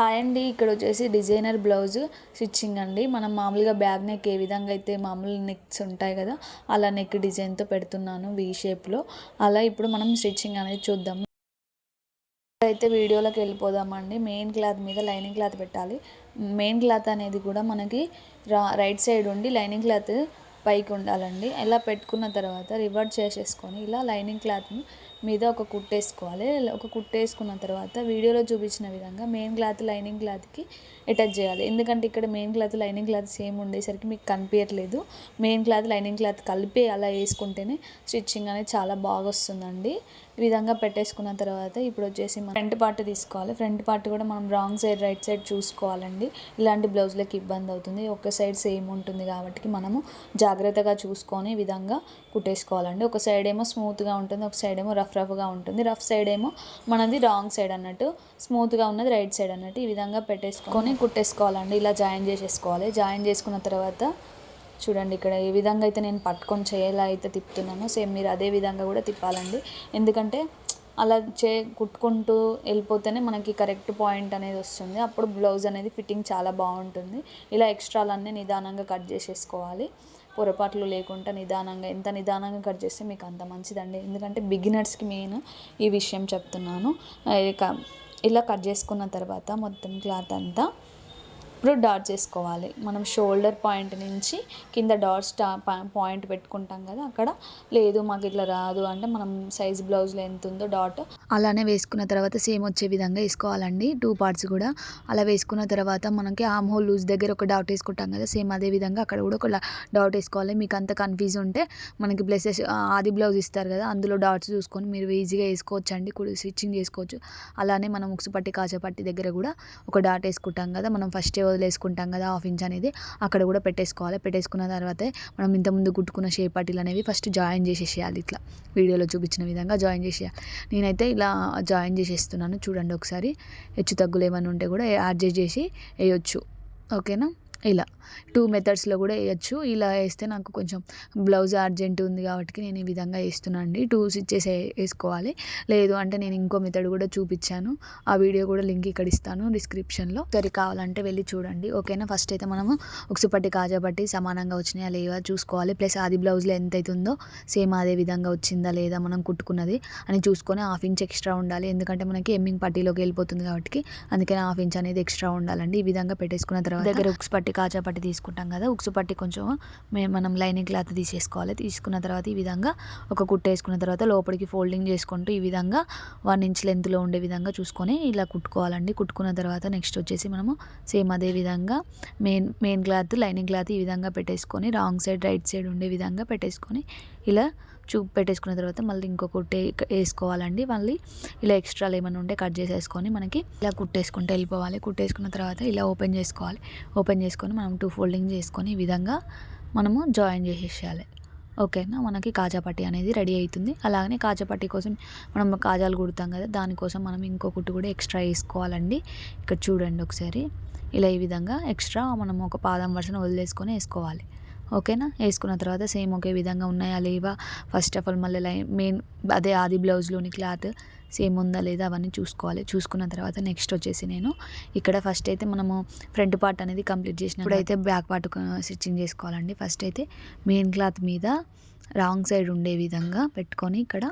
Hi అండి. ఇక్కడ వచ్చేసి డిజైనర్ బ్లౌజ్ స్టిచ్చింగ్ అండి. మనం మామూలుగా బ్యాగ్ నెక్ ఏ విధంగా అయితే మామూలు నెక్స్ ఉంటాయి కదా అలా నెక్ డిజైన్తో పెడుతున్నాను వీ షేప్లో అలా ఇప్పుడు మనం స్టిచ్చింగ్ అనేది చూద్దాం. అయితే వీడియోలోకి వెళ్ళిపోదామండి మెయిన్ క్లాత్ మీద లైనింగ్ క్లాత్ పెట్టాలి. మెయిన్ క్లాత్ అనేది కూడా మనకి రా రైట్ సైడ్ ఉండి లైనింగ్ క్లాత్ పైకి ఉండాలండి. ఇలా పెట్టుకున్న తర్వాత రివర్ట్ చేసేసుకొని ఇలా లైనింగ్ క్లాత్ని మీద ఒక కుట్టేసుకోవాలి ఒక కుట్టేసుకున్న తర్వాత వీడియోలో చూపించిన విధంగా మెయిన్ క్లాత్ లైనింగ్ క్లాత్కి అటాచ్ చేయాలి. ఎందుకంటే ఇక్కడ main cloth lining cloth same ఉండేసరికి మీకు కనిపించట్లేదు. మెయిన్ క్లాత్ లైనింగ్ క్లాత్ కలిపి అలా వేసుకుంటేనే స్టిచ్చింగ్ అనేది చాలా బాగా వస్తుందండి. ఈ విధంగా పెట్టేసుకున్న తర్వాత ఇప్పుడు వచ్చేసి ఫ్రంట్ పార్ట్ తీసుకోవాలి. ఫ్రంట్ పార్ట్ కూడా మనం రాంగ్ సైడ్ రైట్ సైడ్ చూసుకోవాలండి. ఇలాంటి బ్లౌజ్లకి ఇబ్బంది అవుతుంది. ఒక సైడ్ సేమ్ ఉంటుంది కాబట్టి మనము జాగ్రత్తగా చూసుకొని ఈ విధంగా కుట్టేసుకోవాలండి. ఒక సైడ్ ఏమో స్మూత్గా ఉంటుంది ఒక సైడ్ ఏమో రఫ్ రఫ్గా ఉంటుంది. రఫ్ సైడ్ ఏమో మనది రాంగ్ సైడ్ అన్నట్టు స్మూత్గా ఉన్నది రైట్ సైడ్ అన్నట్టు ఈ విధంగా పెట్టేసుకొని కుట్టేసుకోవాలండి. ఇలా జాయిన్ చేసేసుకోవాలి. జాయిన్ చేసుకున్న తర్వాత చూడండి ఇక్కడ ఏ విధంగా అయితే నేను పట్టుకొని చేయాలా అయితే తిప్పుతున్నానో సేమ్ మీరు అదే విధంగా కూడా తిప్పాలండి. ఎందుకంటే అలా చే కుట్టుకుంటూ వెళ్ళిపోతేనే మనకి కరెక్ట్ పాయింట్ అనేది వస్తుంది. అప్పుడు బ్లౌజ్ అనేది ఫిట్టింగ్ చాలా బాగుంటుంది. ఇలా ఎక్స్ట్రాలన్నీ నిదానంగా కట్ చేసేసుకోవాలి. పొరపాట్లు లేకుండా నిదానంగా ఎంత నిదానంగా కట్ చేస్తే మీకు అంత మంచిదండి. ఎందుకంటే బిగినర్స్కి మెయిన్ ఈ విషయం చెప్తున్నాను. ఇక ఇలా కట్ చేసుకున్న తర్వాత మొత్తం క్లాత్ అంతా ఇప్పుడు డాట్ చేసుకోవాలి. మనం షోల్డర్ పాయింట్ నుంచి కింద డాట్ స్టా పాయింట్ పెట్టుకుంటాం కదా అక్కడ లేదు మాకు ఇట్లా రాదు అంటే మనం సైజ్ బ్లౌజ్లో ఎంత ఉందో డాట్ అలానే వేసుకున్న తర్వాత సేమ్ వచ్చే విధంగా వేసుకోవాలండి టూ పార్ట్స్ కూడా. అలా వేసుకున్న తర్వాత మనకి ఆమ్ హోల్ లూజ్ దగ్గర ఒక డాట్ వేసుకుంటాం కదా సేమ్ అదే విధంగా అక్కడ కూడా ఒక డాట్ వేసుకోవాలి. మీకు అంత కన్ఫ్యూజ్ ఉంటే మనకి ప్లసెస్ ఆది బ్లౌజ్ ఇస్తారు కదా అందులో డాట్స్ చూసుకొని మీరు ఈజీగా వేసుకోవచ్చు అండి కూడా స్టిచ్చింగ్ చేసుకోవచ్చు. అలానే మనం ఉక్సుపట్టి కాచపట్టి దగ్గర కూడా ఒక డాట్ వేసుకుంటాం కదా మనం ఫస్ట్ వదిలేసుకుంటాం కదా హాఫ్ ఇంచ్ అనేది. అక్కడ కూడా పెట్టేసుకోవాలి. పెట్టేసుకున్న తర్వాతే మనం ఇంతకుముందు కుట్టుకున్న షేప్ పట్టీలు అనేవి ఫస్ట్ జాయిన్ చేసేసేయాలి ఇట్లా. వీడియోలో చూపించిన విధంగా జాయిన్ చేసేయాలి. నేనైతే ఇలా జాయిన్ చేసేస్తున్నాను. చూడండి ఒకసారి. హెచ్చు తగ్గులు ఏమైనా ఉంటే కూడా యాడ్ చేసి వేయొచ్చు. ఓకేనా? ఇలా టూ మెథడ్స్లో కూడా వేయచ్చు. ఇలా వేస్తే నాకు కొంచెం బ్లౌజ్ అర్జెంట్ ఉంది కాబట్టి నేను ఈ విధంగా వేస్తున్నాను అండి. టూ స్టిచ్చెస్ వేసుకోవాలి. లేదు అంటే నేను ఇంకో మెథడ్ కూడా చూపించాను. ఆ వీడియో కూడా లింక్ ఇక్కడ ఇస్తాను డిస్క్రిప్షన్లో సరి కావాలంటే వెళ్ళి చూడండి. ఓకేనా ఫస్ట్ అయితే మనము ఉక్సుపట్టి కాజాపట్టి సమానంగా వచ్చినాయా లేవా చూసుకోవాలి. ప్లస్ అది బ్లౌజ్లో ఎంత అవుతుందో సేమ్ అదే విధంగా వచ్చిందా లేదా మనం కుట్టుకున్నది అని చూసుకొని హాఫ్ ఇంచ్ ఎక్స్ట్రా ఉండాలి. ఎందుకంటే మనకి ఎమ్మింగ్ పట్టీలోకి వెళ్ళిపోతుంది కాబట్టి అందుకని హాఫ్ ఇంచ్ అనేది ఎక్స్ట్రా ఉండాలండి. ఈ విధంగా పెట్టేసుకున్న తర్వాత దగ్గర ఉక్సుపట్టి పట్టి కాజా పట్టి తీసుకుంటాం కదా ఉక్సు పట్టి కొంచెం మనం లైనింగ్ క్లాత్ తీసేసుకోవాలి. తీసుకున్న తర్వాత ఈ విధంగా ఒక కుట్ట వేసుకున్న తర్వాత లోపలికి ఫోల్డింగ్ చేసుకుంటూ ఈ విధంగా వన్ ఇంచ్ లెంత్లో ఉండే విధంగా చూసుకొని ఇలా కుట్టుకోవాలండి. కుట్టుకున్న తర్వాత నెక్స్ట్ వచ్చేసి మనము సేమ్ అదే విధంగా main main cloth lining cloth ఈ విధంగా పెట్టేసుకొని రాంగ్ సైడ్ రైట్ సైడ్ ఉండే విధంగా పెట్టేసుకొని ఇలా చూపు పెట్టేసుకున్న తర్వాత మళ్ళీ ఇంకో కుట్టే వేసుకోవాలండి. మళ్ళీ ఇలా ఎక్స్ట్రాలు ఏమైనా ఉంటే కట్ చేసేసుకొని మనకి ఇలా కుట్టేసుకుంటే వెళ్ళిపోవాలి. కుట్టేసుకున్న తర్వాత ఇలా ఓపెన్ చేసుకోవాలి. ఓపెన్ చేసుకొని మనం టూ ఫోల్డింగ్ చేసుకొని ఈ విధంగా మనము జాయిన్ చేసేసేయాలి. ఓకేనా? మనకి కాజాపట్టి అనేది రెడీ అవుతుంది. అలాగనే కాజాపట్టి కోసం మనం కాజాలు కుడతాం కదా దానికోసం మనం ఇంకో కుట్టు కూడా ఎక్స్ట్రా వేసుకోవాలండి. ఇక్కడ చూడండి ఒకసారి. ఇలా ఈ విధంగా ఎక్స్ట్రా మనం ఒక పాదం వరుసను వదిలేసుకొని వేసుకోవాలి. ఓకేనా? వేసుకున్న తర్వాత సేమ్ ఒకే విధంగా ఉన్నాయా లేవా? ఫస్ట్ ఆఫ్ ఆల్ మళ్ళీ లైన్ మెయిన్ అదే ఆది బ్లౌజ్లోని క్లాత్ సేమ్ ఉందా లేదా అవన్నీ చూసుకోవాలి. చూసుకున్న తర్వాత నెక్స్ట్ వచ్చేసి నేను ఇక్కడ ఫస్ట్ అయితే మనము ఫ్రంట్ పార్ట్ అనేది కంప్లీట్ చేసిన ఇప్పుడైతే బ్యాక్ పార్ట్ స్టిచ్చింగ్ చేసుకోవాలండి. ఫస్ట్ అయితే మెయిన్ క్లాత్ మీద రాంగ్ సైడ్ ఉండే విధంగా పెట్టుకొని ఇక్కడ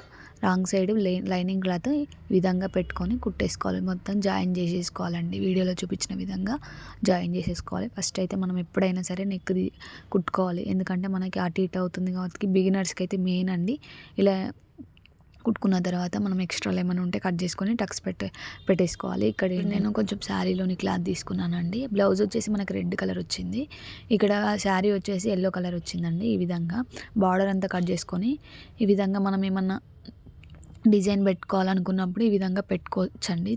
రాంగ్ సైడ్ లైనింగ్ క్లాత్ ఈ విధంగా పెట్టుకొని కుట్టేసుకోవాలి. మొత్తం జాయిన్ చేసేసుకోవాలండి. వీడియోలో చూపించిన విధంగా జాయిన్ చేసేసుకోవాలి. ఫస్ట్ అయితే మనం ఎప్పుడైనా సరే నెక్ కుట్టుకోవాలి. ఎందుకంటే మనకి అటు ఇటు అవుతుంది కాబట్టి బిగినర్స్కి అయితే మెయిన్ అండి. ఇలా కుట్టుకున్న తర్వాత మనం ఎక్స్ట్రాలు ఏమైనా ఉంటే కట్ చేసుకొని టక్స్ పెట్టే పెట్టేసుకోవాలి. ఇక్కడ నేను కొంచెం శారీలోని క్లాత్ తీసుకున్నానండి. బ్లౌజ్ వచ్చేసి మనకు రెడ్ కలర్ వచ్చింది. ఇక్కడ శారీ వచ్చేసి ఎల్లో కలర్ వచ్చిందండి ఈ విధంగా. బార్డర్ అంతా కట్ చేసుకొని ఈ విధంగా మనం ఏమన్నా డిజైన్ పెట్టుకోవాలనుకున్నప్పుడు ఈ విధంగా పెట్టుకోవచ్చండి.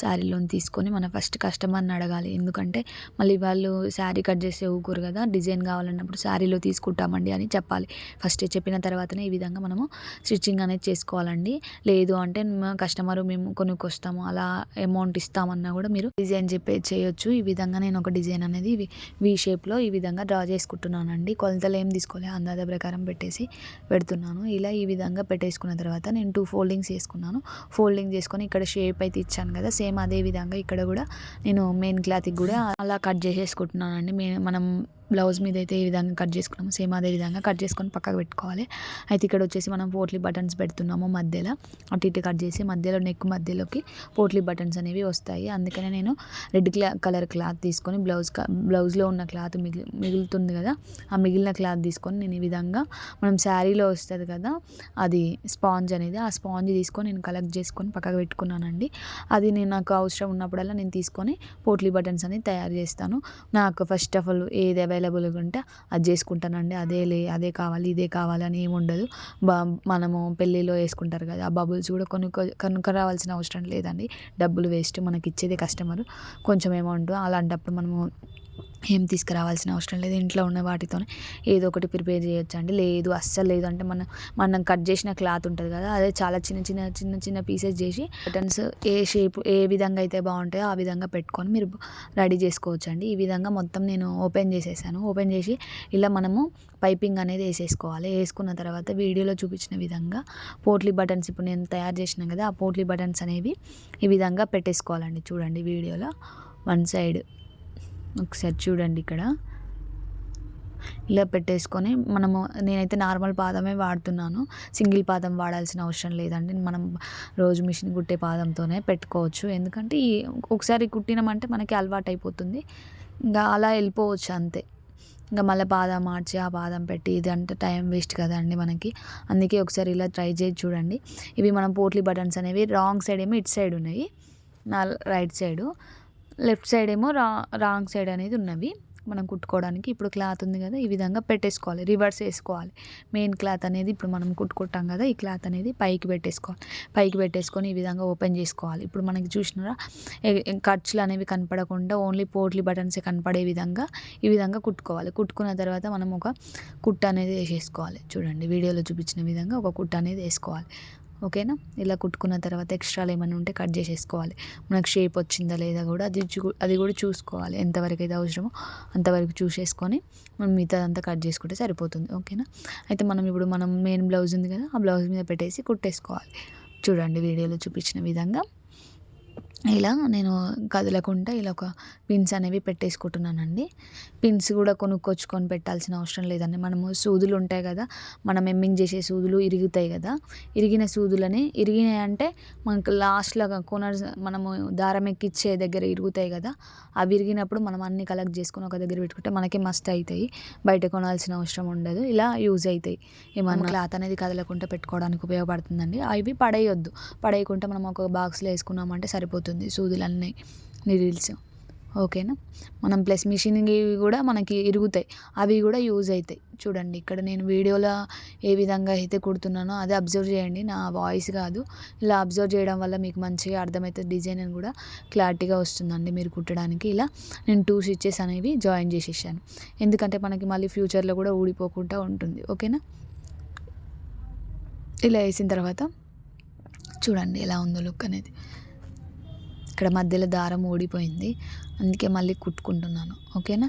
శారీలో తీసుకొని మనం ఫస్ట్ కస్టమర్ని అడగాలి. ఎందుకంటే మళ్ళీ వాళ్ళు శారీ కట్ చేసే ఊకూరు కదా డిజైన్ కావాలన్నప్పుడు శారీలో తీసుకుంటామండి అని చెప్పాలి. ఫస్ట్ చెప్పిన తర్వాతనే ఈ విధంగా మనము స్టిచ్చింగ్ అనేది చేసుకోవాలండి. లేదు అంటే కస్టమర్ మేము కొనుక్కొస్తాము అలా అమౌంట్ ఇస్తామన్నా కూడా మీరు డిజైన్ చెప్పే చేయొచ్చు. ఈ విధంగా నేను ఒక డిజైన్ అనేది వి షేప్లో ఈ విధంగా డ్రా చేసుకుంటున్నానండి. కొలతలు ఏం తీసుకోలే అందాజ ప్రకారం పెట్టేసి పెడుతున్నాను. ఇలా ఈ విధంగా పెట్టేసుకున్న తర్వాత నేను టూ ఫోల్డ్ ఫోల్డింగ్స్ చేసుకున్నాను. ఫోల్డింగ్ చేసుకొని ఇక్కడ షేప్ అయితే ఇచ్చాను కదా సేమ్ అదే విధంగా ఇక్కడ కూడా నేను మెయిన్ క్లాత్కి కూడా అలా కట్ చేసేసుకుంటున్నానండి. మనం బ్లౌజ్ మీద అయితే ఏ విధంగా కట్ చేసుకున్నాము సేమ్ అదే విధంగా కట్ చేసుకొని పక్కకు పెట్టుకోవాలి. అయితే ఇక్కడ వచ్చేసి మనం పోట్లీ బటన్స్ పెడుతున్నాము మధ్యలో. అటు ఇటు కట్ చేసి మధ్యలో నెక్ మధ్యలోకి పోట్లీ బటన్స్ అనేవి వస్తాయి. అందుకనే నేను రెడ్ క్లా కలర్ క్లాత్ తీసుకొని బ్లౌజ్ బ్లౌజ్లో ఉన్న క్లాత్ మిగిలి మిగులుతుంది కదా ఆ మిగిలిన క్లాత్ తీసుకొని నేను ఈ విధంగా మనం శారీలో వస్తుంది కదా అది స్పాంజ్ అనేది ఆ స్పాంజ్ తీసుకొని నేను కలెక్ట్ చేసుకొని పక్కకు పెట్టుకున్నానండి. అది నేను నాకు అవసరం ఉన్నప్పుడల్లా నేను తీసుకొని పోట్లీ బటన్స్ అనేది తయారు చేస్తాను. నాకు ఫస్ట్ ఆఫ్ ఆల్ ఏది అవైలబుల్గా ఉంటే అది చేసుకుంటానండి. అదే లే అదే కావాలి ఇదే కావాలి అని ఏమి ఉండదు. బా మనము పెళ్ళిలో వేసుకుంటారు కదా ఆ బబుల్స్ కూడా కొనుక్కో కొనుక్కరావాల్సిన అవసరం లేదండి. డబ్బులు వేస్ట్ మనకి ఇచ్చేది కస్టమర్ కొంచెం అమౌంట్ అలాంటప్పుడు మనము ఏం తీసుకురావాల్సిన అవసరం లేదు. ఇంట్లో ఉన్న వాటితోనే ఏదో ఒకటి ప్రిపేర్ చేయొచ్చు అండి లేదు అస్సలు లేదు అంటే మనం మనం కట్ చేసిన క్లాత్ ఉంటుంది కదా అదే చాలా చిన్న చిన్న చిన్న చిన్న పీసెస్ చేసి బటన్స్ ఏ షేప్ ఏ విధంగా అయితే బాగుంటాయో ఆ విధంగా పెట్టుకొని మీరు రెడీ చేసుకోవచ్చు అండి ఈ విధంగా మొత్తం నేను ఓపెన్ చేసేసాను. ఓపెన్ చేసి ఇలా మనము పైపింగ్ అనేది వేసేసుకోవాలి. వేసుకున్న తర్వాత వీడియోలో చూపించిన విధంగా పోట్లీ బటన్స్ ఇప్పుడు నేను తయారు చేసిన కదా ఆ పోట్లీ బటన్స్ అనేవి ఈ విధంగా పెట్టేసుకోవాలండి. చూడండి వీడియోలో వన్ సైడ్ ఒకసారి చూడండి ఇక్కడ. ఇలా పెట్టేసుకొని మనము నేనైతే నార్మల్ పాదమే వాడుతున్నాను. సింగిల్ పాదం వాడాల్సిన అవసరం లేదండి. మనం రోజు మిషన్ కుట్టే పాదంతోనే పెట్టుకోవచ్చు. ఎందుకంటే ఈ ఒకసారి కుట్టినామంటే మనకి అలవాటు అయిపోతుంది ఇంకా అలా వెళ్ళిపోవచ్చు అంతే. ఇంకా మళ్ళీ పాదం మార్చి ఆ పాదం పెట్టి ఇది అంటే టైం వేస్ట్ కదండి మనకి. అందుకే ఒకసారి ఇలా ట్రై చేసి చూడండి. ఇవి మనం పోట్లీ బటన్స్ అనేవి రాంగ్ సైడ్ ఏమో ఇటు సైడ్ ఉన్నాయి. నా రైట్ సైడు. లెఫ్ట్ సైడ్ ఏమో రా రాంగ్ సైడ్ అనేది ఉన్నవి. మనం కుట్టుకోవడానికి ఇప్పుడు క్లాత్ ఉంది కదా ఈ విధంగా పెట్టేసుకోవాలి. రివర్స్ వేసుకోవాలి. మెయిన్ క్లాత్ అనేది ఇప్పుడు మనం కుట్టుకుంటాం కదా ఈ క్లాత్ అనేది పైకి పెట్టేసుకోవాలి. పైకి పెట్టేసుకొని ఈ విధంగా ఓపెన్ చేసుకోవాలి. ఇప్పుడు మనకి చూసినారా ఖర్చులు అనేవి కనపడకుండా ఓన్లీ పోట్లీ బటన్సే కనపడే విధంగా ఈ విధంగా కుట్టుకోవాలి. కుట్టుకున్న తర్వాత మనం ఒక కుట్ట అనేది వేసేసుకోవాలి. చూడండి వీడియోలో చూపించిన విధంగా ఒక కుట్ట అనేది వేసుకోవాలి. ఓకేనా? ఇలా కుట్టుకున్న తర్వాత ఎక్స్ట్రాలు ఏమైనా ఉంటే కట్ చేసేసుకోవాలి. మనకు షేప్ వచ్చిందా లేదా కూడా అది చూ అది కూడా చూసుకోవాలి. ఎంతవరకు అయితే అవసరమో అంతవరకు చూసేసుకొని మనం మిగతా అంతా కట్ చేసుకుంటే సరిపోతుంది. ఓకేనా? అయితే మనం ఇప్పుడు మనం మెయిన్ బ్లౌజ్ ఉంది కదా ఆ బ్లౌజ్ మీద పెట్టేసి కుట్టేసుకోవాలి. చూడండి వీడియోలో చూపించిన విధంగా. ఇలా నేను కదలకుండా ఇలా ఒక పిన్స్ అనేవి పెట్టేసుకుంటున్నానండి. పిన్స్ కూడా కొనుక్కొచ్చుకొని పెట్టాల్సిన అవసరం లేదండి. మనము సూదులు ఉంటాయి కదా మనం ఎమ్మింగ్ చేసే సూదులు ఇరుగుతాయి కదా ఇరిగిన సూదులని ఇరిగినాయి అంటే మనకు లాస్ట్లో కొన మనము దారం ఎక్కిచ్చే దగ్గర ఇరుగుతాయి కదా అవి ఇరిగినప్పుడు మనం అన్ని కలెక్ట్ చేసుకొని ఒక దగ్గర పెట్టుకుంటే మనకి మస్త్ అవుతాయి బయట కొనాల్సిన అవసరం ఉండదు. ఇలా యూజ్ అవుతాయి ఏమన్నా క్లాత్ అనేది కదలకుండా పెట్టుకోవడానికి ఉపయోగపడుతుందండి. అవి పడేయొద్దు. పడేయకుండా మనం ఒక బాక్స్లో వేసుకున్నామంటే సరిపోతుంది సరిపోతుంది సూదులన్నీ నీడిల్స్ ఓకేనా? మనం ప్లస్ మిషన్కి కూడా మనకి ఇరుగుతాయి. అవి కూడా యూజ్ అవుతాయి చూడండి ఇక్కడ నేను వీడియోలో ఏ విధంగా అయితే కుడుతున్నానో అదే అబ్జర్వ్ చేయండి. నా వాయిస్ కాదు. ఇలా అబ్జర్వ్ చేయడం వల్ల మీకు మంచిగా అర్థమవుతుంది డిజైన్ అని కూడా క్లారిటీగా వస్తుందండి మీరు కుట్టడానికి. ఇలా నేను టూ స్టిచ్చెస్ అనేవి జాయిన్ చేసేసాను. ఎందుకంటే మనకి మళ్ళీ ఫ్యూచర్లో కూడా ఊడిపోకుండా ఉంటుంది. ఓకేనా? ఇలా వేసిన తర్వాత చూడండి ఎలా ఉందో లుక్ అనేది. ఇక్కడ మధ్యలో దారం ఊడిపోయింది. అందుకే మళ్ళీ కుట్టుకుంటున్నాను. ఓకేనా?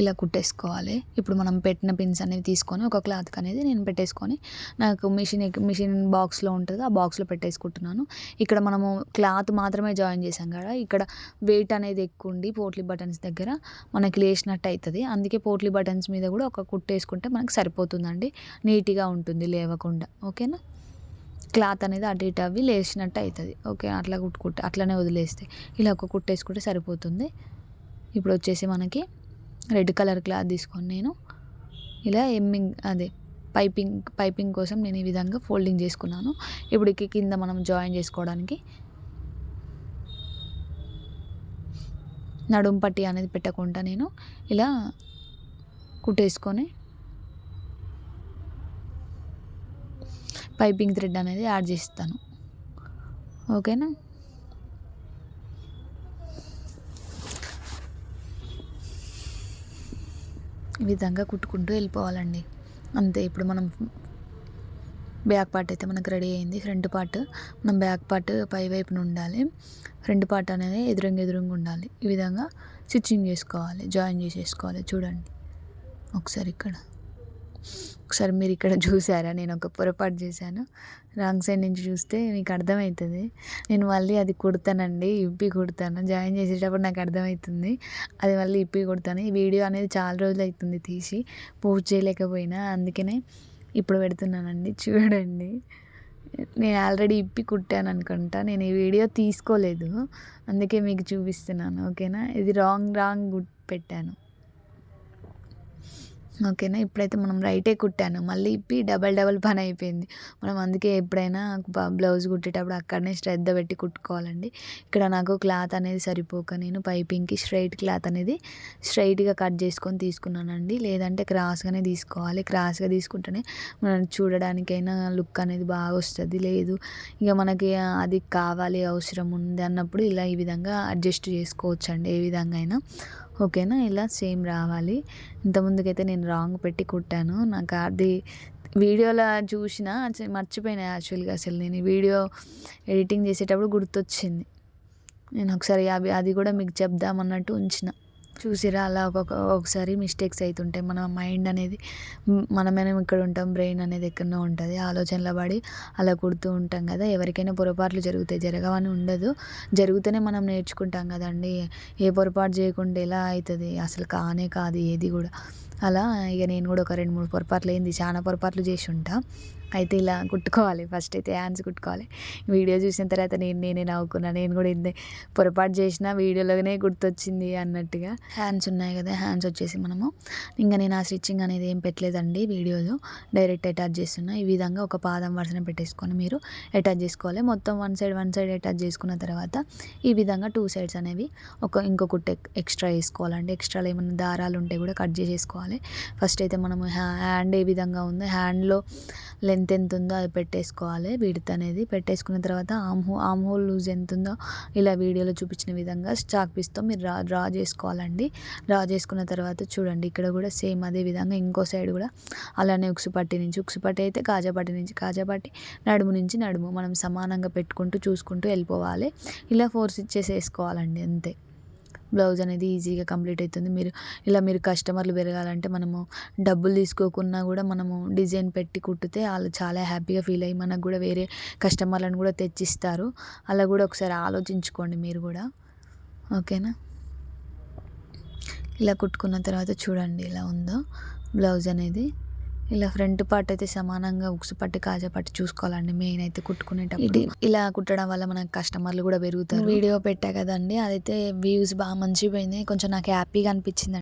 ఇలా కుట్టేసుకోవాలి. ఇప్పుడు మనం పెట్టిన పిన్స్ అనేవి తీసుకొని ఒక క్లాత్కి అనేది నేను పెట్టేసుకొని నాకు మిషన్ మిషన్ బాక్స్లో ఉంటుంది. ఆ బాక్స్లో పెట్టేసుకుంటున్నాను. ఇక్కడ మనము క్లాత్ మాత్రమే జాయిన్ చేసాం కదా. ఇక్కడ వెయిట్ అనేది ఎక్కువ ఉండి పోట్లీ బటన్స్ దగ్గర మనకి లేచినట్టు అవుతుంది అందుకే పోట్లీ బటన్స్ మీద కూడా ఒక కుట్టేసుకుంటే మనకు సరిపోతుందండి. నీట్గా ఉంటుంది లేవకుండా. ఓకేనా? క్లాత్ అనేది అటు ఇటు అవి లేచినట్టు అవుతుంది ఓకే అట్లా కుట్టుకుంటే అట్లనే వదిలేస్తే ఇలా ఒక కుట్టేసుకుంటే సరిపోతుంది. ఇప్పుడు వచ్చేసి మనకి రెడ్ కలర్ క్లాత్ తీసుకొని నేను ఇలా ఎమ్మింగ్ అదే పైపింగ్ పైపింగ్ కోసం నేను ఈ విధంగా ఫోల్డింగ్ చేసుకున్నాను. ఇప్పుడు ఇక కింద మనం జాయిన్ చేసుకోవడానికి నడుం పట్టి అనేది పెట్టకుండా నేను ఇలా కుట్టేసుకొని పైపింగ్ థ్రెడ్ అనేది యాడ్ చేస్తాను. ఓకేనా? ఈ విధంగా కుట్టుకుంటూ వెళ్ళిపోవాలండి. అంతే ఇప్పుడు మనం బ్యాక్ పార్ట్ అయితే మనకు రెడీ అయింది. ఫ్రంట్ పార్ట్ మనం బ్యాక్ పార్ట్ పై వైపున ఉండాలి. ఫ్రంట్ పార్ట్ అనేది ఎదురుంగా ఎదురుంగా ఉండాలి. ఈ విధంగా స్టిచ్చింగ్ చేసుకోవాలి జాయిన్ చేసేసుకోవాలి. చూడండి ఒకసారి ఇక్కడ ఒకసారి మీరు ఇక్కడ చూసారా? నేను ఒక పొరపాటు చేశాను. రాంగ్ సైడ్ నుంచి చూస్తే మీకు అర్థమవుతుంది నేను మళ్ళీ అది కుడతానండి ఇప్పి కుడతాను. జాయిన్ చేసేటప్పుడు నాకు అర్థమవుతుంది అది మళ్ళీ ఇప్పి కుడతాను. ఈ వీడియో అనేది చాలా రోజులు అవుతుంది తీసి పూర్తి చేయలేకపోయినా అందుకనే ఇప్పుడు పెడుతున్నానండి. చూడండి. నేను ఆల్రెడీ ఇప్పి కుట్టాను అనుకుంటా. నేను ఈ వీడియో తీసుకోలేదు. అందుకే మీకు చూపిస్తున్నాను. ఓకేనా? ఇది రాంగ్ రాంగ్ గుట్ పెట్టాను. ఓకేనా? ఇప్పుడైతే మనం రైటే కుట్టాను. మళ్ళీ ఇప్పి డబల్ డబల్ పని అయిపోయింది. మనం అందుకే ఎప్పుడైనా బ్లౌజ్ కుట్టేటప్పుడు అక్కడనే శ్రద్ధ పెట్టి కుట్టుకోవాలండి. ఇక్కడ నాకు క్లాత్ అనేది సరిపోక నేను పైపింగ్కి స్ట్రైట్ క్లాత్ అనేది స్ట్రైట్గా కట్ చేసుకొని తీసుకున్నానండి. లేదంటే క్రాస్గానే తీసుకోవాలి. క్రాస్గా తీసుకుంటేనే మనం చూడడానికైనా లుక్ అనేది బాగా వస్తుంది. లేదు ఇక మనకి అది కావాలి అవసరం ఉంది అన్నప్పుడు ఇలా ఈ విధంగా అడ్జస్ట్ చేసుకోవచ్చండి. ఏ విధంగా అయినా ఓకేనా? ఇలా సేమ్ రావాలి. ఇంతకుముందుకైతే నేను రాంగ్ పెట్టి కుట్టాను. నాకు అది వీడియోలో చూసిన మర్చిపోయినా యాక్చువల్గా అసలు నేను వీడియో ఎడిటింగ్ చేసేటప్పుడు గుర్తొచ్చింది. నేను ఒకసారి అది కూడా మీకు చెప్దామన్నట్టు ఉంచిన. చూసిరా అలా ఒక్కొక్క ఒకసారి మిస్టేక్స్ అవుతుంటాయి మన మైండ్ అనేది మ్, ఇక్కడ ఉంటాం బ్రెయిన్ అనేది ఎక్కడో ఉంటుంది. ఆలోచనలో పడి అలా కుడుతూ ఉంటాం కదా. ఎవరికైనా పొరపాట్లు జరుగుతాయి. జరగవని ఉండదు. జరిగితేనే మనం నేర్చుకుంటాం కదండి. ఏ పొరపాటు చేయకుండా ఎలా అవుతుంది అసలు కానే కాదు ఏది కూడా. అలా ఇక నేను కూడా ఒక రెండు మూడు పొరపాట్లు అయింది. చాలా పొరపాట్లు చేసి ఉంటా. అయితే ఇలా కుట్టుకోవాలి. ఫస్ట్ అయితే హ్యాండ్స్ కుట్టుకోవాలి. వీడియో చూసిన తర్వాత నేను నేనే నవ్వుకున్నా. నేను కూడా ఇందే పొరపాటు చేసిన వీడియోలోనే గుర్తొచ్చింది అన్నట్టుగా. హ్యాండ్స్ ఉన్నాయి కదా హ్యాండ్స్ వచ్చేసి మనము. ఇంకా నేను ఆ స్టిచ్చింగ్ అనేది ఏం పెట్టలేదండి వీడియోలో. డైరెక్ట్ అటాచ్ చేస్తున్నా. ఈ విధంగా ఒక పాదం వరుసన పెట్టేసుకొని మీరు అటాచ్ చేసుకోవాలి. మొత్తం one side one side attach చేసుకున్న తర్వాత ఈ విధంగా టూ సైడ్స్ అనేవి ఒక ఇంకో ఎక్స్ట్రా వేసుకోవాలండి. ఎక్స్ట్రాలో ఏమైనా దారాలు ఉంటే కూడా కట్ చేసేసుకోవాలి. ఫస్ట్ అయితే మనము హ్యాండ్ ఏ విధంగా ఉందో హ్యాండ్లో లెంత్ ఎంత ఉందో అది పెట్టేసుకోవాలి. విడత్ అనేది పెట్టేసుకున్న తర్వాత ఆమ్ హో ఆమ్ హోల్ లూజ్ ఎంత ఉందో ఇలా వీడియోలో చూపించిన విధంగా చాక్ పీస్తో మీరు డ్రా డ్రా చేసుకోవాలండి. డ్రా చేసుకున్న తర్వాత చూడండి ఇక్కడ కూడా సేమ్ అదే విధంగా ఇంకో సైడ్ కూడా అలానే ఉక్సుపట్టి నుంచి ఉక్సుపట్టి అయితే కాజాపట్టి నుంచి కాజాపట్టి నడుము నుంచి నడుము మనం సమానంగా పెట్టుకుంటూ చూసుకుంటూ వెళ్ళిపోవాలి. ఇలా ఫోర్స్ ఇచ్చేసేసుకోవాలండి వేసుకోవాలండి అంతే. బ్లౌజ్ అనేది ఈజీగా కంప్లీట్ అవుతుంది మీరు ఇలా మీరు కస్టమర్లు పెరగాలంటే మనము డబ్బులు తీసుకోకున్నా కూడా మనము డిజైన్ పెట్టి కుట్టితే వాళ్ళు చాలా హ్యాపీగా ఫీల్ అయ్యి మనకు కూడా వేరే కస్టమర్లను కూడా తెచ్చిస్తారు. అలా కూడా ఒకసారి ఆలోచించుకోండి మీరు కూడా. ఓకేనా? ఇలా కుట్టుకున్న తర్వాత చూడండి ఇలా ఉందో బ్లౌజ్ అనేది? ఇలా ఫ్రంట్ పార్ట్ అయితే సమానంగా ఉక్సు పట్టి కాజా పట్టి చూసుకోవాలండి మెయిన్ అయితే కుట్టుకునేటప్పుడు. ఇలా కుట్టడం వల్ల మనకు కస్టమర్లు కూడా పెరుగుతారు. వీడియో పెట్టా కదండి అదైతే వ్యూస్ బాగా మంచిగా పోయింది కొంచెం నాకు హ్యాపీగా అనిపించింది